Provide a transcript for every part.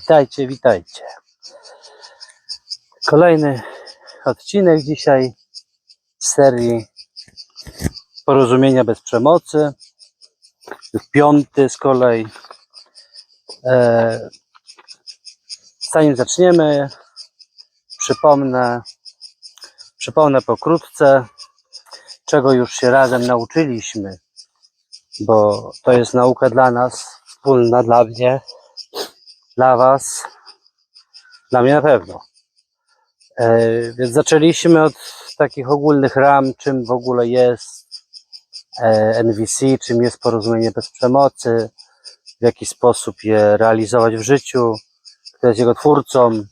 Witajcie, witajcie. Kolejny odcinek dzisiaj z serii Porozumienia bez przemocy. Piąty z kolei. E, zanim zaczniemy, przypomnę, przypomnę pokrótce, czego już się razem nauczyliśmy, bo to jest nauka dla nas, wspólna dla mnie, dla Was, dla mnie na pewno. E, więc zaczęliśmy od takich ogólnych ram, czym w ogóle jest e, NVC, czym jest porozumienie bez przemocy, w jaki sposób je realizować w życiu, kto jest jego twórcą.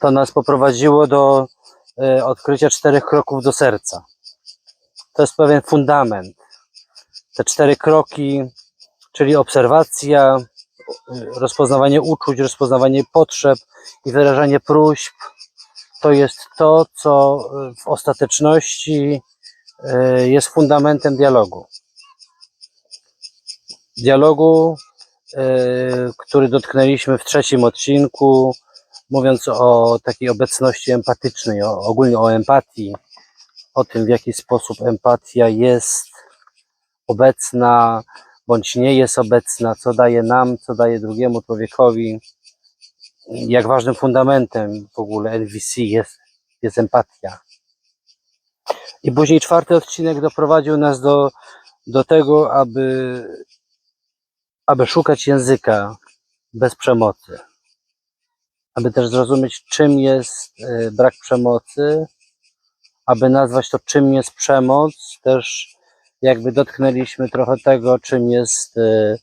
To nas poprowadziło do odkrycia czterech kroków do serca. To jest pewien fundament. Te cztery kroki, czyli obserwacja, rozpoznawanie uczuć, rozpoznawanie potrzeb i wyrażanie próśb, to jest to, co w ostateczności e, jest fundamentem dialogu. Dialogu, e, który dotknęliśmy w trzecim odcinku, mówiąc o takiej obecności empatycznej, o, ogólnie o empatii, o tym, w jaki sposób empatia jest obecna, bądź nie jest obecna, co daje nam, co daje drugiemu człowiekowi. Jak ważnym fundamentem w ogóle NVC jest, jest empatia. I później czwarty odcinek doprowadził nas do, do tego, aby, aby szukać języka bez przemocy. Aby też zrozumieć, czym jest e, brak przemocy, aby nazwać to, czym jest przemoc, też jakby dotknęliśmy trochę tego, czym jest e,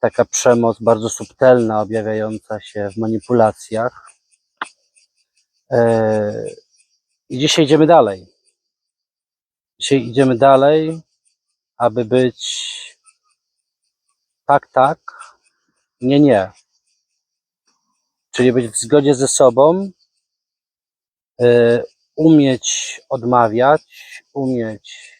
taka przemoc bardzo subtelna, objawiająca się w manipulacjach. E, I dzisiaj idziemy dalej. Dzisiaj idziemy dalej, aby być tak, tak, nie, nie. Czyli być w zgodzie ze sobą, e, umieć odmawiać, umieć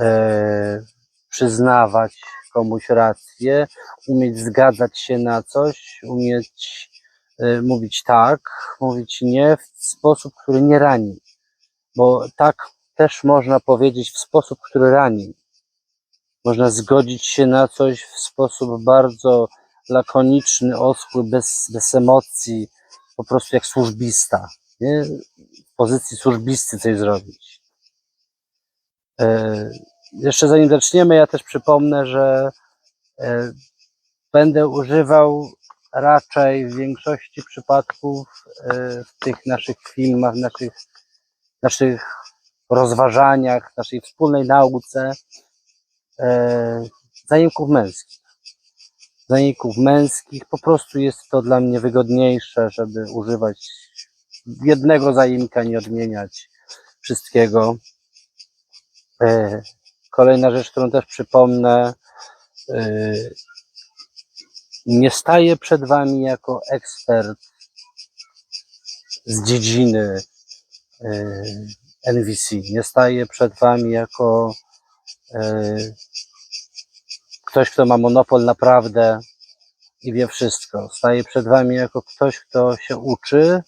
e, przyznawać komuś rację, umieć zgadzać się na coś, umieć e, mówić tak, mówić nie w sposób, który nie rani. Bo tak też można powiedzieć w sposób, który rani. Można zgodzić się na coś w sposób bardzo lakoniczny, oschły, bez, bez emocji, po prostu jak służbista. Nie? W pozycji służbisty coś zrobić. E, jeszcze zanim zaczniemy, ja też przypomnę, że e, będę używał raczej w większości przypadków e, w tych naszych filmach, naszych, naszych rozważaniach, naszej wspólnej nauce e, zajęków męskich. Zajęków męskich, po prostu jest to dla mnie wygodniejsze, żeby używać jednego zaimka, nie odmieniać wszystkiego. E, Kolejna rzecz, którą też przypomnę, e, nie staję przed Wami jako ekspert z dziedziny e, NVC. Nie staję przed Wami jako ktoś, kto ma monopol na prawdę i wie wszystko. Staję przed Wami jako ktoś, kto się uczy,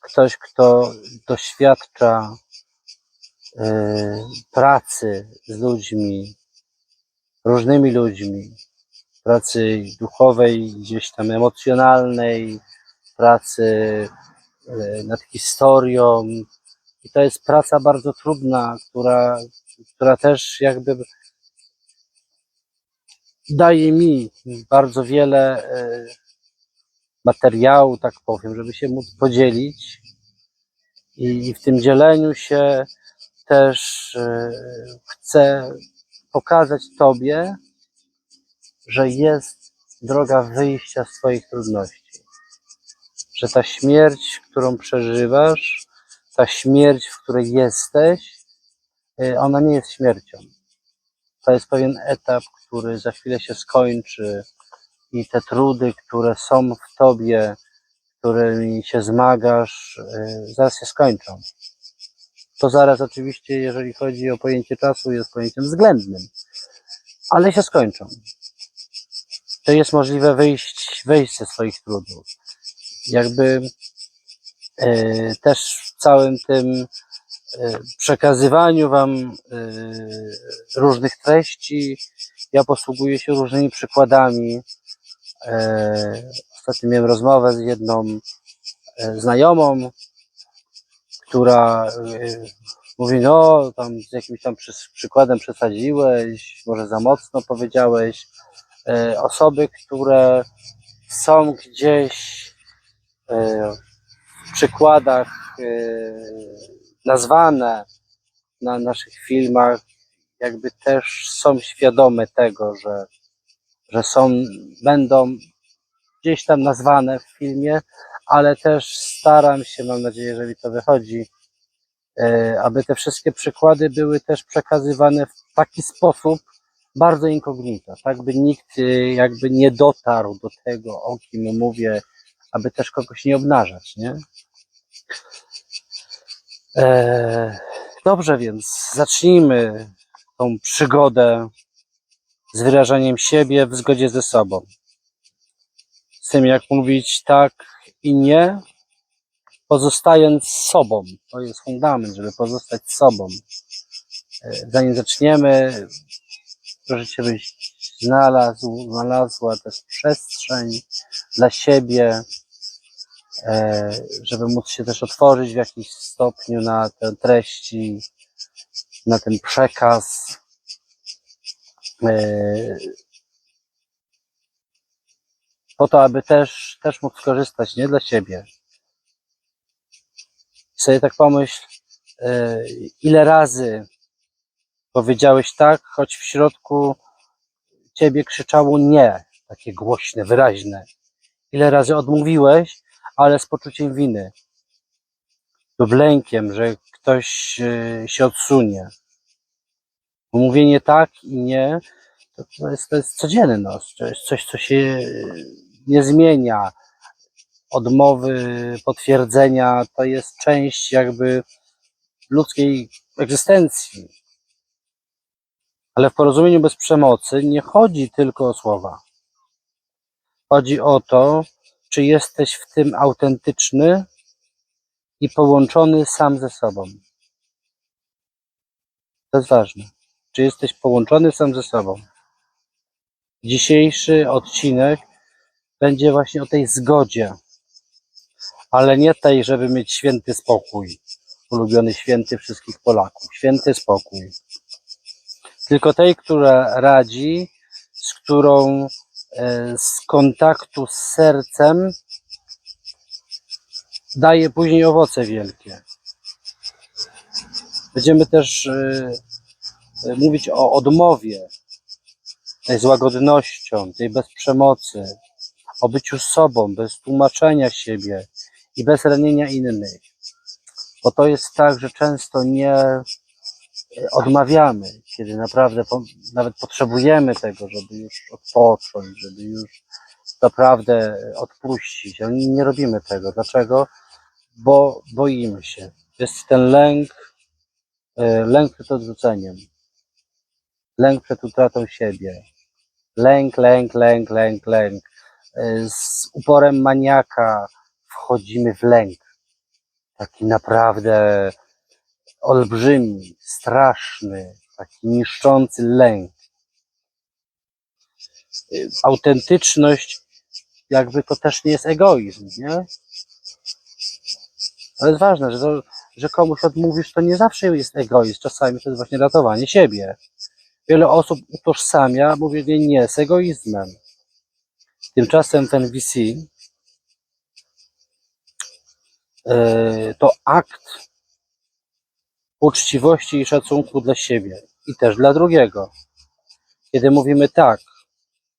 ktoś, kto doświadcza e, pracy z ludźmi, różnymi ludźmi, pracy duchowej, gdzieś tam emocjonalnej, pracy e, nad historią. I to jest praca bardzo trudna, która, która też jakby daje mi bardzo wiele e, materiału, tak powiem, żeby się móc podzielić. I w tym dzieleniu się też e, chcę pokazać Tobie, że jest droga wyjścia z Twoich trudności. Że ta śmierć, którą przeżywasz, ta śmierć, w której jesteś, y, ona nie jest śmiercią. To jest pewien etap, który za chwilę się skończy i te trudy, które są w Tobie, którymi się zmagasz, y, zaraz się skończą. To zaraz oczywiście, jeżeli chodzi o pojęcie czasu, jest pojęciem względnym, ale się skończą. To jest możliwe wyjść, wyjść ze swoich trudów. Jakby e, też w całym tym przekazywaniu Wam e, różnych treści, ja posługuję się różnymi przykładami. E, ostatnio miałem rozmowę z jedną e, znajomą, która e, mówi, no tam z jakimś tam przykładem przesadziłeś, może za mocno powiedziałeś. Osoby, które są gdzieś w przykładach nazwane na naszych filmach, jakby też są świadome tego, że, że są, będą gdzieś tam nazwane w filmie, ale też staram się, mam nadzieję, że mi to wychodzi, e, aby te wszystkie przykłady były też przekazywane w taki sposób bardzo incognito, tak by nikt e, jakby nie dotarł do tego, o kim mówię, aby też kogoś nie obnażać, nie? E, dobrze, więc zacznijmy tą przygodę z wyrażaniem siebie w zgodzie ze sobą. Z tym, jak mówić tak i nie, pozostając sobą. To jest fundament, żeby pozostać sobą. E, Zanim zaczniemy, proszę Cię, byś znalazł, znalazła też przestrzeń dla siebie, żeby móc się też otworzyć w jakimś stopniu na te treści, na ten przekaz. E, Po to, aby też, też mógł skorzystać, nie dla siebie. I sobie tak pomyśl, e, ile razy powiedziałeś tak, choć w środku ciebie krzyczało nie, takie głośne, wyraźne. Ile razy odmówiłeś, ale z poczuciem winy lub lękiem, że ktoś e, się odsunie. Mówienie tak i nie to, jest, to jest codzienność, to jest coś, co się e, nie zmienia. Odmowy, potwierdzenia to jest część jakby ludzkiej egzystencji. Ale w porozumieniu bez przemocy nie chodzi tylko o słowa. Chodzi o to, czy jesteś w tym autentyczny i połączony sam ze sobą. To jest ważne. Czy jesteś połączony sam ze sobą? Dzisiejszy odcinek będzie właśnie o tej zgodzie, ale nie tej, żeby mieć święty spokój, ulubiony święty wszystkich Polaków, święty spokój, tylko tej, która radzi, z którą z kontaktu z sercem daje później owoce wielkie. Będziemy też e, e, mówić o odmowie, tej z łagodnością, tej bez przemocy, o byciu sobą, bez tłumaczenia siebie i bez ranienia innych. Bo to jest tak, że często nie e, odmawiamy, kiedy naprawdę po, nawet potrzebujemy tego, żeby już odpocząć, żeby już naprawdę odpuścić. Ale nie robimy tego. Dlaczego? Bo boimy się. Jest ten lęk, e, lęk przed odrzuceniem, lęk przed utratą siebie, lęk, lęk, lęk, lęk, lęk. E, Z uporem maniaka wchodzimy w lęk. Taki naprawdę olbrzymi, straszny, taki niszczący lęk. Autentyczność, jakby to też nie jest egoizm, nie? Ale jest ważne, że, to, że komuś odmówisz, to nie zawsze jest egoizm. Czasami to jest właśnie ratowanie siebie. Wiele osób utożsamia mówienie nie z egoizmem. Tymczasem ten VC y, to akt uczciwości i szacunku dla siebie i też dla drugiego. Kiedy mówimy tak,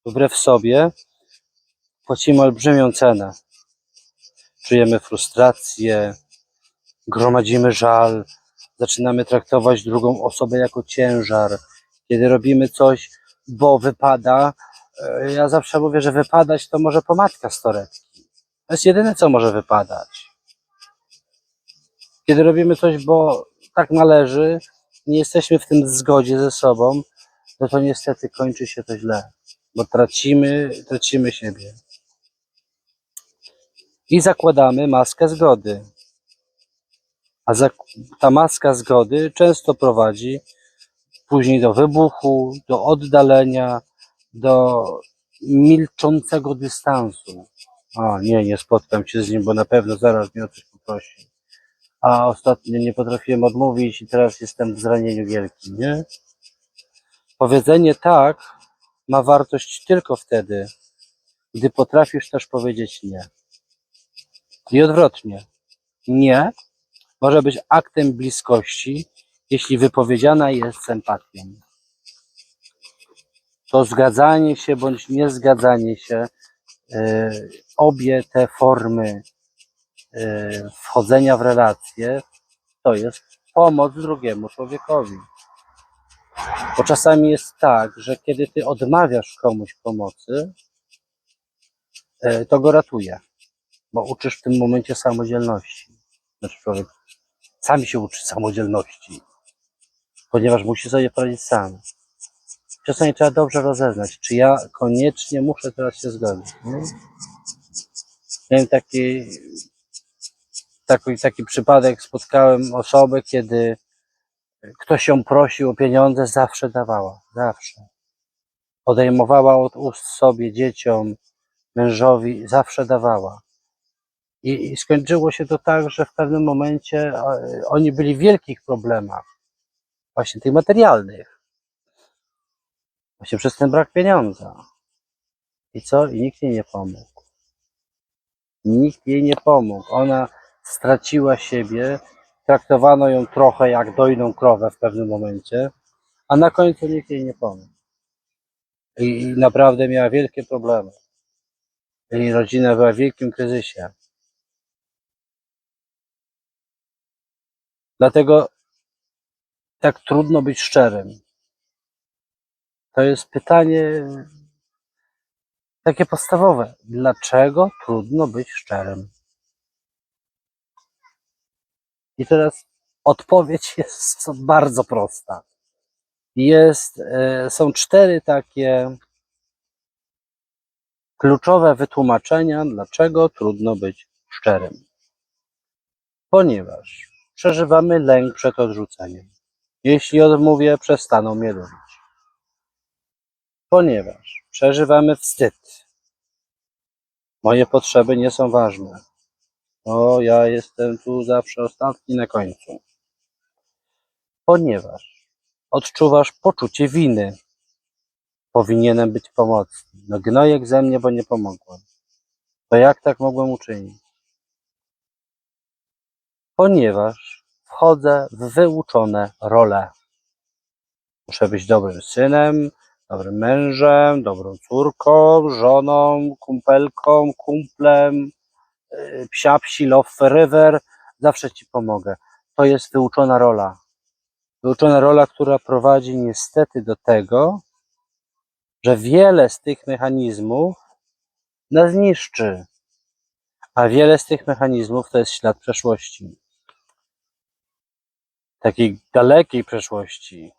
wbrew sobie, płacimy olbrzymią cenę. Czujemy frustrację, gromadzimy żal, zaczynamy traktować drugą osobę jako ciężar. Kiedy robimy coś, bo wypada, e, ja zawsze mówię, że wypadać to może pomadka z torebki. To jest jedyne, co może wypadać. Kiedy robimy coś, bo tak należy, nie jesteśmy w tym zgodzie ze sobą, no to niestety kończy się to źle, bo tracimy, tracimy siebie. I zakładamy maskę zgody. A ta maska zgody często prowadzi później do wybuchu, do oddalenia, do milczącego dystansu. O nie, nie spotkam się z nim, bo na pewno zaraz mnie o coś poprosi. A ostatnio nie potrafiłem odmówić i teraz jestem w zranieniu wielkim, nie? Powiedzenie tak ma wartość tylko wtedy, gdy potrafisz też powiedzieć nie. I odwrotnie. Nie może być aktem bliskości, jeśli wypowiedziana jest z empatią. To zgadzanie się bądź niezgadzanie się, e, obie te formy wchodzenia w relacje, to jest pomoc drugiemu człowiekowi. Bo czasami jest tak, że kiedy ty odmawiasz komuś pomocy, e, to go ratuje, bo uczysz w tym momencie samodzielności. Znaczy człowiek sam się uczy samodzielności, ponieważ musi sobie poradzić sam. Czasami trzeba dobrze rozeznać, czy ja koniecznie muszę teraz się zgodzić. Miałem taki, taki, taki przypadek, spotkałem osobę, kiedy ktoś ją prosił o pieniądze, zawsze dawała, zawsze. Odejmowała od ust sobie, dzieciom, mężowi, zawsze dawała. I, I skończyło się to tak, że w pewnym momencie oni byli w wielkich problemach, właśnie tych materialnych, właśnie przez ten brak pieniądza. I co? I nikt jej nie pomógł. Nikt jej nie pomógł. Ona straciła siebie, traktowano ją trochę jak dojną krowę w pewnym momencie, a na końcu nikt jej nie pomógł. I, naprawdę miała wielkie problemy. Jej rodzina była w wielkim kryzysie. Dlatego tak trudno być szczerym. To jest pytanie takie podstawowe. Dlaczego trudno być szczerym? I teraz odpowiedź jest bardzo prosta. Jest, e, są cztery takie kluczowe wytłumaczenia, dlaczego trudno być szczerym. Ponieważ przeżywamy lęk przed odrzuceniem. Jeśli odmówię, przestaną mnie lubić. Ponieważ przeżywamy wstyd. Moje potrzeby nie są ważne. O, ja jestem tu zawsze ostatni na końcu. Ponieważ odczuwasz poczucie winy. Powinienem być pomocny. No gnojek ze mnie, bo nie pomogłem. To jak tak mogłem uczynić? Ponieważ wchodzę w wyuczone role. Muszę być dobrym synem, dobrym mężem, dobrą córką, żoną, kumpelką, kumplem, psia psi, love forever. Zawsze ci pomogę. To jest wyuczona rola. Wyuczona rola, która prowadzi niestety do tego, że wiele z tych mechanizmów nas niszczy. A wiele z tych mechanizmów to jest ślad przeszłości. Takiej dalekiej przeszłości.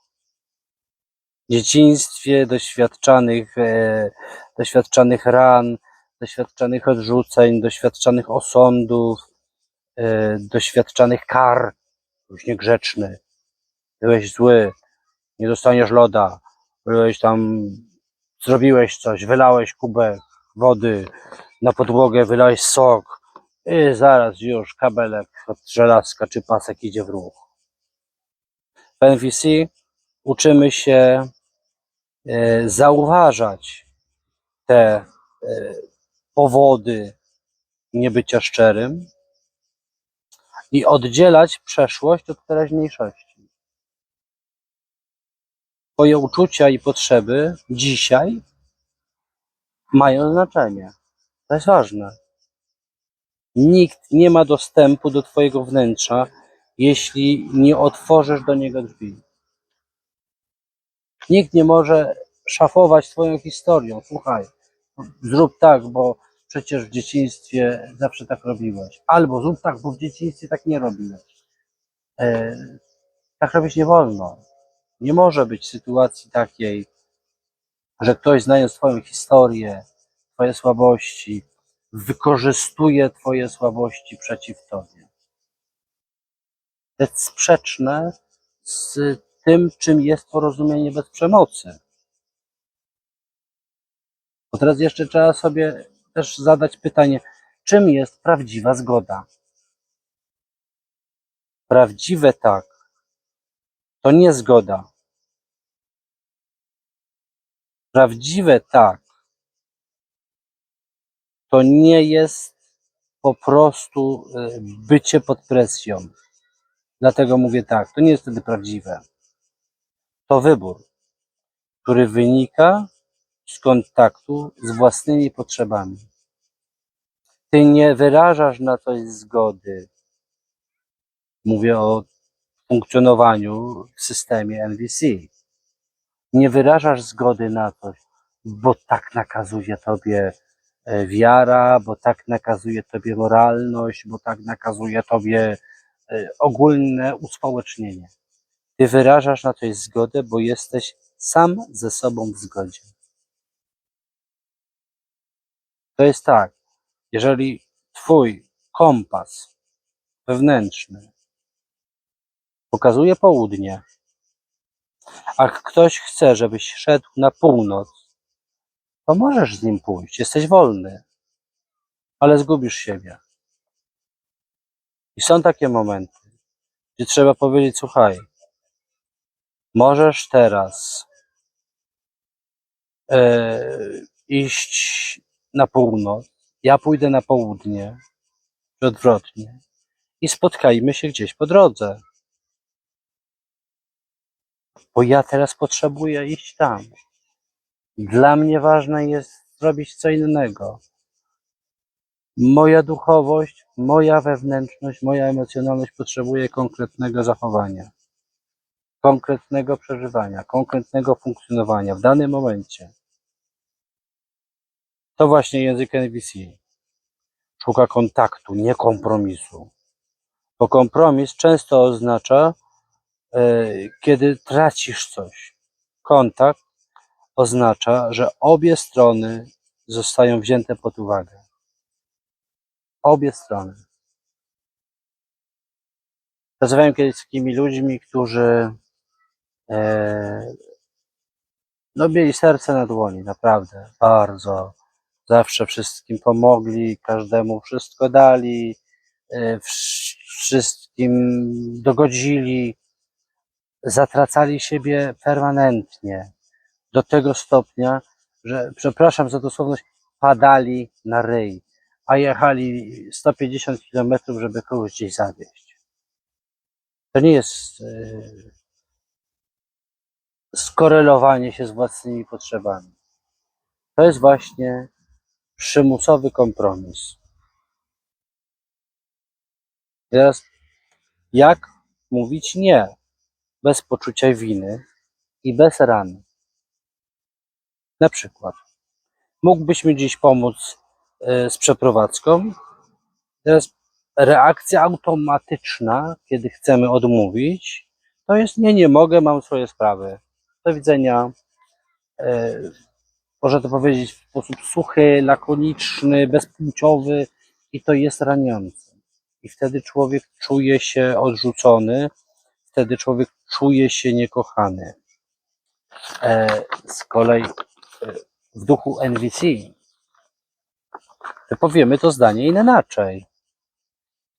Dzieciństwie doświadczanych, e, doświadczanych ran, doświadczanych odrzuceń, doświadczanych osądów, e, doświadczanych kar. Byłeś niegrzeczny, byłeś zły, nie dostaniesz loda, byłeś tam, zrobiłeś coś, wylałeś kubek wody. Na podłogę, wylałeś sok. I zaraz już kabelek od żelazka czy pasek idzie w ruch. W NVC uczymy się e, zauważać te e, powody niebycia szczerym i oddzielać przeszłość od teraźniejszości. Twoje uczucia i potrzeby dzisiaj mają znaczenie. To jest ważne. Nikt nie ma dostępu do Twojego wnętrza, jeśli nie otworzysz do niego drzwi. Nikt nie może szafować Twoją historią. Słuchaj, zrób tak, bo przecież w dzieciństwie zawsze tak robiłeś. Albo zrób tak, bo w dzieciństwie tak nie robiłeś. E, Tak robić nie wolno. Nie może być sytuacji takiej, że ktoś znając Twoją historię, Twoje słabości, wykorzystuje Twoje słabości przeciw Tobie. To jest sprzeczne z tym, czym jest porozumienie bez przemocy. Bo teraz jeszcze trzeba sobie też zadać pytanie, czym jest prawdziwa zgoda? Prawdziwe tak, to nie zgoda. Prawdziwe tak, to nie jest po prostu y, bycie pod presją. Dlatego mówię tak, to nie jest wtedy prawdziwe. To wybór, który wynika z kontaktu z własnymi potrzebami. Ty nie wyrażasz na coś zgody. Mówię o funkcjonowaniu w systemie NVC. Nie wyrażasz zgody na coś, bo tak nakazuje tobie e, wiara, bo tak nakazuje tobie moralność, bo tak nakazuje tobie e, ogólne uspołecznienie. Ty wyrażasz na coś zgodę, bo jesteś sam ze sobą w zgodzie. To jest tak, jeżeli twój kompas wewnętrzny pokazuje południe, a ktoś chce, żebyś szedł na północ, to możesz z nim pójść, jesteś wolny, ale zgubisz siebie. I są takie momenty, gdzie trzeba powiedzieć, słuchaj, możesz teraz e, iść na północ, ja pójdę na południe, czy odwrotnie, i spotkajmy się gdzieś po drodze. Bo ja teraz potrzebuję iść tam. Dla mnie ważne jest zrobić co innego. Moja duchowość, moja wewnętrzność, moja emocjonalność potrzebuje konkretnego zachowania, konkretnego przeżywania, konkretnego funkcjonowania w danym momencie. To właśnie język NVC. Szuka kontaktu, nie kompromisu. Bo kompromis często oznacza, e, kiedy tracisz coś. Kontakt oznacza, że obie strony zostają wzięte pod uwagę. Obie strony. Pracowałem kiedyś z takimi ludźmi, którzy e, no mieli serce na dłoni, naprawdę, bardzo. Zawsze wszystkim pomogli, każdemu wszystko dali, e, wsz- wszystkim dogodzili, zatracali siebie permanentnie do tego stopnia, że, przepraszam za dosłowność, padali na ryj, a jechali 150 km, żeby kogoś gdzieś zawieźć. To nie jest e, skorelowanie się z własnymi potrzebami. To jest właśnie przymusowy kompromis. Teraz, jak mówić nie bez poczucia winy i bez rany? Na przykład, mógłbyś mi dziś pomóc e, z przeprowadzką. Teraz reakcja automatyczna, kiedy chcemy odmówić, to jest nie, nie mogę, mam swoje sprawy. Do widzenia. E, Można to powiedzieć w sposób suchy, lakoniczny, bezpłciowy i to jest raniące. I wtedy człowiek czuje się odrzucony, wtedy człowiek czuje się niekochany. E, Z kolei e, w duchu NVC powiemy to zdanie inaczej.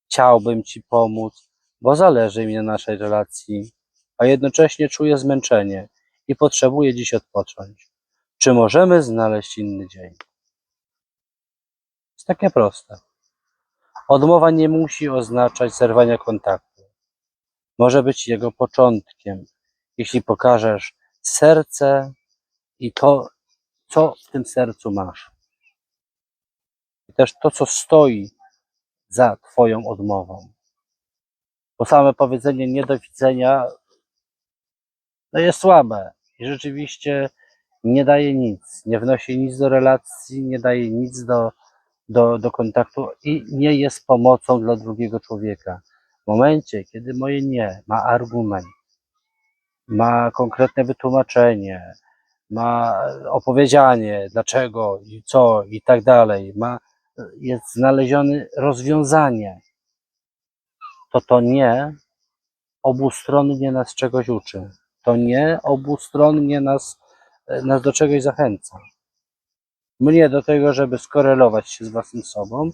Chciałbym Ci pomóc, bo zależy mi na naszej relacji, a jednocześnie czuję zmęczenie i potrzebuję dziś odpocząć. Czy możemy znaleźć inny dzień? Jest takie proste. Odmowa nie musi oznaczać zerwania kontaktu. Może być jego początkiem, jeśli pokażesz serce i to, co w tym sercu masz. I też to, co stoi za Twoją odmową. Bo same powiedzenie nie do widzenia no jest słabe i rzeczywiście nie daje nic, nie wnosi nic do relacji, nie daje nic do, do, do kontaktu i nie jest pomocą dla drugiego człowieka. W momencie, kiedy moje nie ma argument, ma konkretne wytłumaczenie, ma opowiedzianie, dlaczego i co i tak dalej, ma, jest znalezione rozwiązanie, to to nie obustronnie nas czegoś uczy. To nie obustronnie nas, nas do czegoś zachęca. Mnie do tego, żeby skorelować się z własnym sobą,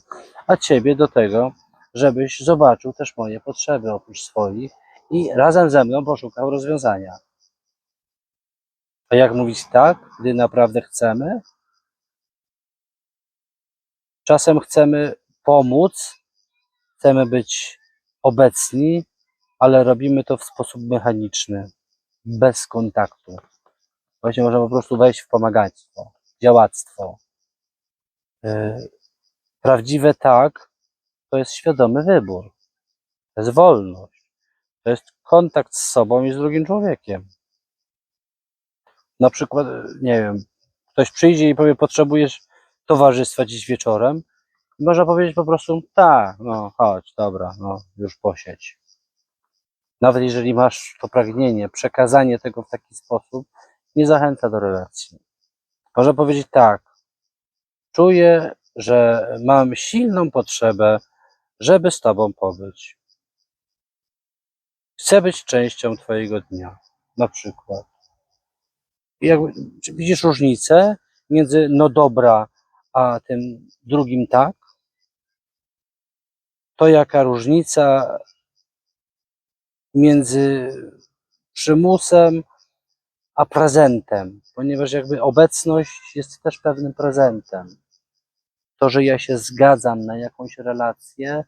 a ciebie do tego, żebyś zobaczył też moje potrzeby oprócz swoich i razem ze mną poszukał rozwiązania. A jak mówić tak, gdy naprawdę chcemy? Czasem chcemy pomóc, chcemy być obecni, ale robimy to w sposób mechaniczny, bez kontaktu. Właśnie można po prostu wejść w pomagaństwo, działactwo. Yy, Prawdziwe tak to jest świadomy wybór, to jest wolność, to jest kontakt z sobą i z drugim człowiekiem. Na przykład, nie wiem, ktoś przyjdzie i powie, potrzebujesz towarzystwa dziś wieczorem, i można powiedzieć po prostu, tak, no chodź, dobra, no już posiedź. Nawet jeżeli masz to pragnienie, przekazanie tego w taki sposób nie zachęca do relacji. Można powiedzieć tak, czuję, że mam silną potrzebę, żeby z Tobą pobyć. Chcę być częścią Twojego dnia, na przykład. Czy widzisz różnicę między no dobra, a tym drugim tak? To jaka różnica między przymusem a prezentem, ponieważ jakby obecność jest też pewnym prezentem. To, że ja się zgadzam na jakąś relację,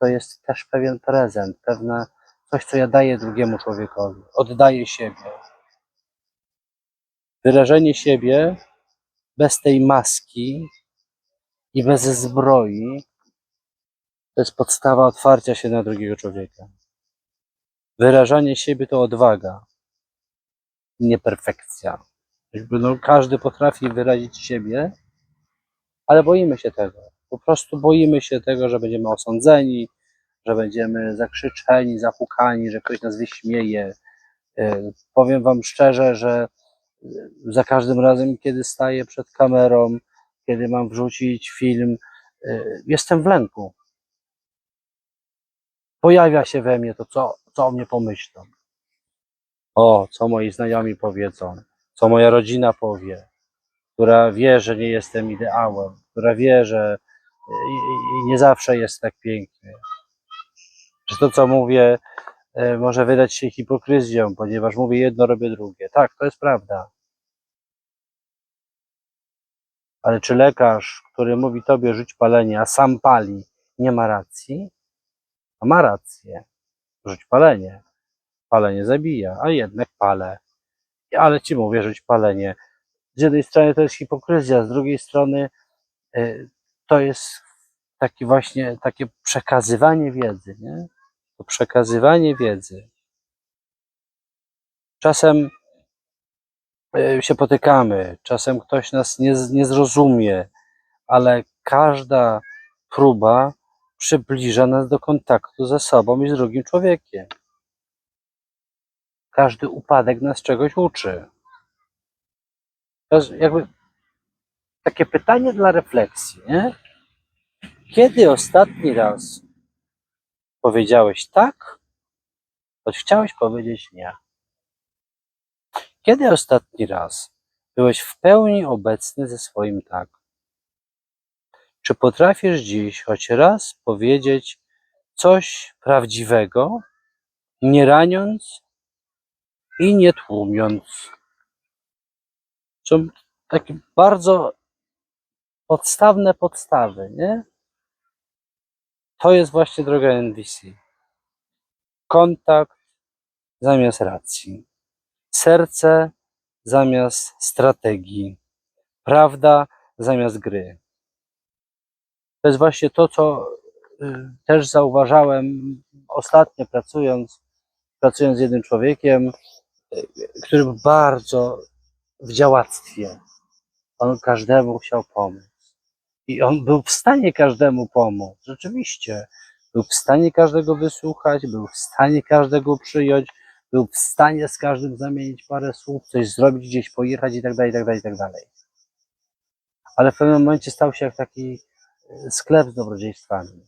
to jest też pewien prezent, pewne coś, co ja daję drugiemu człowiekowi. Oddaję siebie. Wyrażenie siebie bez tej maski i bez zbroi to jest podstawa otwarcia się na drugiego człowieka. Wyrażanie siebie to odwaga, nie perfekcja. Jakby no, każdy potrafi wyrazić siebie, ale boimy się tego. Po prostu boimy się tego, że będziemy osądzeni, że będziemy zakrzyczeni, zapukani, że ktoś nas wyśmieje. E, Powiem Wam szczerze, że e, za każdym razem, kiedy staję przed kamerą, kiedy mam wrzucić film, e, jestem w lęku. Pojawia się we mnie to, co, co o mnie pomyślą. O, co moi znajomi powiedzą, co moja rodzina powie, która wie, że nie jestem ideałem, która wie, że nie zawsze jest tak pięknie. Że to, co mówię, e, może wydać się hipokryzją, ponieważ mówię jedno, robię drugie. Tak, to jest prawda. Ale czy lekarz, który mówi tobie rzuć palenie, a sam pali, nie ma racji? A ma rację. Rzuć palenie. Palenie zabija, a jednak palę. Ale ci mówię, rzuć palenie. Z jednej strony to jest hipokryzja, z drugiej strony y, to jest taki właśnie takie przekazywanie wiedzy, nie? To przekazywanie wiedzy. Czasem y, się potykamy, czasem ktoś nas nie, nie zrozumie, ale każda próba przybliża nas do kontaktu ze sobą i z drugim człowiekiem. Każdy upadek nas czegoś uczy. To jest jakby takie pytanie dla refleksji, nie? Kiedy ostatni raz powiedziałeś tak, choć chciałeś powiedzieć nie? Kiedy ostatni raz byłeś w pełni obecny ze swoim tak? Czy potrafisz dziś choć raz powiedzieć coś prawdziwego, nie raniąc i nie tłumiąc? Są takie bardzo podstawne podstawy, nie? To jest właśnie droga NVC. Kontakt zamiast racji. Serce zamiast strategii. Prawda zamiast gry. To jest właśnie to, co y, też zauważałem ostatnio pracując, pracując z jednym człowiekiem, który był bardzo w działactwie. On każdemu chciał pomóc. I on był w stanie każdemu pomóc. Rzeczywiście. Był w stanie każdego wysłuchać, był w stanie każdego przyjąć, był w stanie z każdym zamienić parę słów, coś zrobić, gdzieś pojechać i tak dalej, i tak dalej, i tak dalej. Ale w pewnym momencie stał się jak taki e, sklep z dobrodziejstwami.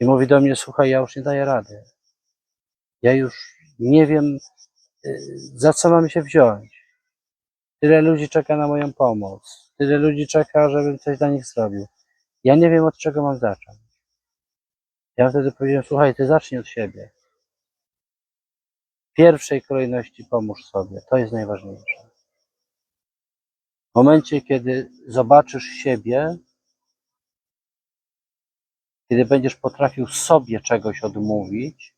I mówi do mnie, słuchaj, ja już nie daję rady. Ja już nie wiem, za co mam się wziąć. Tyle ludzi czeka na moją pomoc. Tyle ludzi czeka, żebym coś dla nich zrobił. Ja nie wiem, od czego mam zacząć. Ja wtedy powiedziałem, słuchaj, ty zacznij od siebie. W pierwszej kolejności pomóż sobie. To jest najważniejsze. W momencie, kiedy zobaczysz siebie, kiedy będziesz potrafił sobie czegoś odmówić,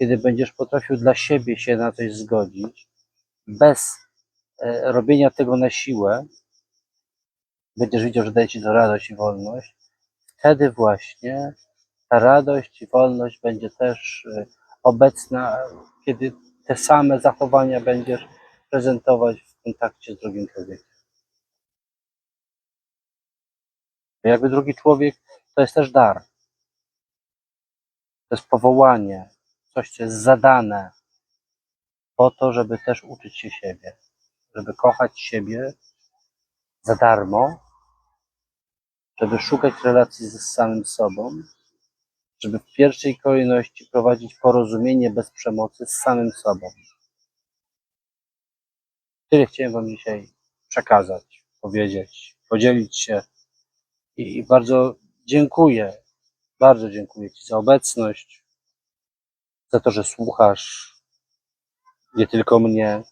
kiedy będziesz potrafił dla siebie się na coś zgodzić, bez e, robienia tego na siłę, będziesz widział, że daje ci to radość i wolność, wtedy właśnie ta radość i wolność będzie też e, obecna, kiedy te same zachowania będziesz prezentować w kontakcie z drugim człowiekiem. Jakby drugi człowiek to jest też dar. To jest powołanie, coś, co jest zadane po to, żeby też uczyć się siebie, żeby kochać siebie za darmo, żeby szukać relacji ze samym sobą, żeby w pierwszej kolejności prowadzić porozumienie bez przemocy z samym sobą. Tyle chciałem Wam dzisiaj przekazać, powiedzieć, podzielić się i, i bardzo dziękuję, bardzo dziękuję Ci za obecność, za to, że słuchasz nie tylko mnie,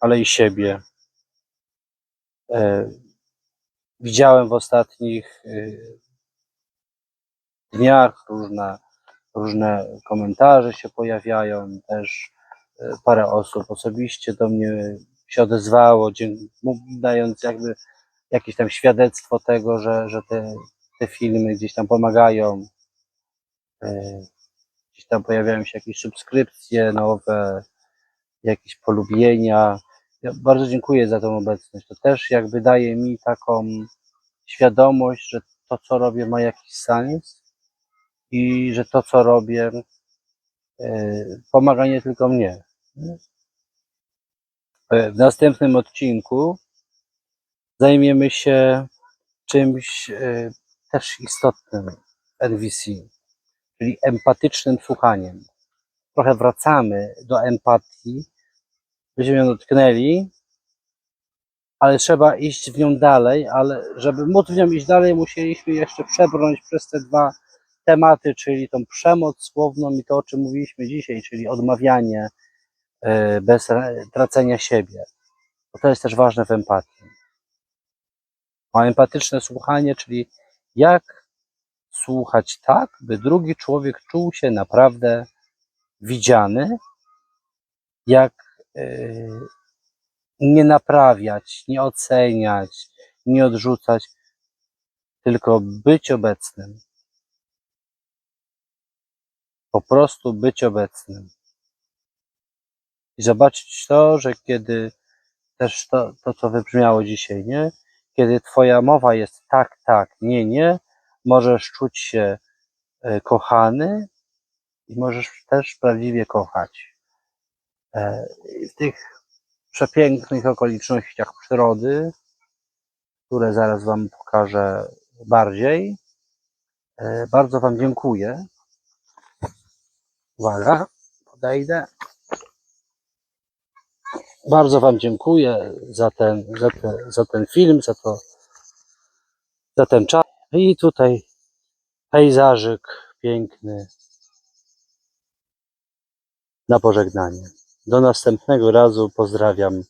ale i siebie. E, widziałem w ostatnich e, dniach różne, różne komentarze się pojawiają, też e, parę osób osobiście do mnie się odezwało, dając jakby jakieś tam świadectwo tego, że, że te, te filmy gdzieś tam pomagają. Gdzieś tam pojawiają się jakieś subskrypcje nowe, jakieś polubienia. Ja bardzo dziękuję za tą obecność. To też jakby daje mi taką świadomość, że to, co robię, ma jakiś sens i że to, co robię, e, pomaga nie tylko mnie. E, W następnym odcinku zajmiemy się czymś e, też istotnym w NVC, czyli empatycznym słuchaniem. Trochę wracamy do empatii, byśmy ją dotknęli, ale trzeba iść w nią dalej, ale żeby móc w nią iść dalej, musieliśmy jeszcze przebrnąć przez te dwa tematy, czyli tą przemoc słowną i to, o czym mówiliśmy dzisiaj, czyli odmawianie e, bez ra- tracenia siebie. Bo to jest też ważne w empatii. A empatyczne słuchanie, czyli jak słuchać tak, by drugi człowiek czuł się naprawdę widziany, jak e, nie naprawiać, nie oceniać, nie odrzucać, tylko być obecnym. Po prostu być obecnym. I zobaczyć to, że kiedy też to, to co wybrzmiało dzisiaj, nie? Kiedy twoja mowa jest tak, tak, nie, nie, możesz czuć się e, kochany i możesz też prawdziwie kochać. E, W tych przepięknych okolicznościach przyrody, które zaraz Wam pokażę bardziej, e, bardzo Wam dziękuję. Uwaga, podejdę. Bardzo Wam dziękuję za ten, za, te, za ten film, za, to, za ten czas. I tutaj pejzażyk piękny na pożegnanie. Do następnego razu pozdrawiam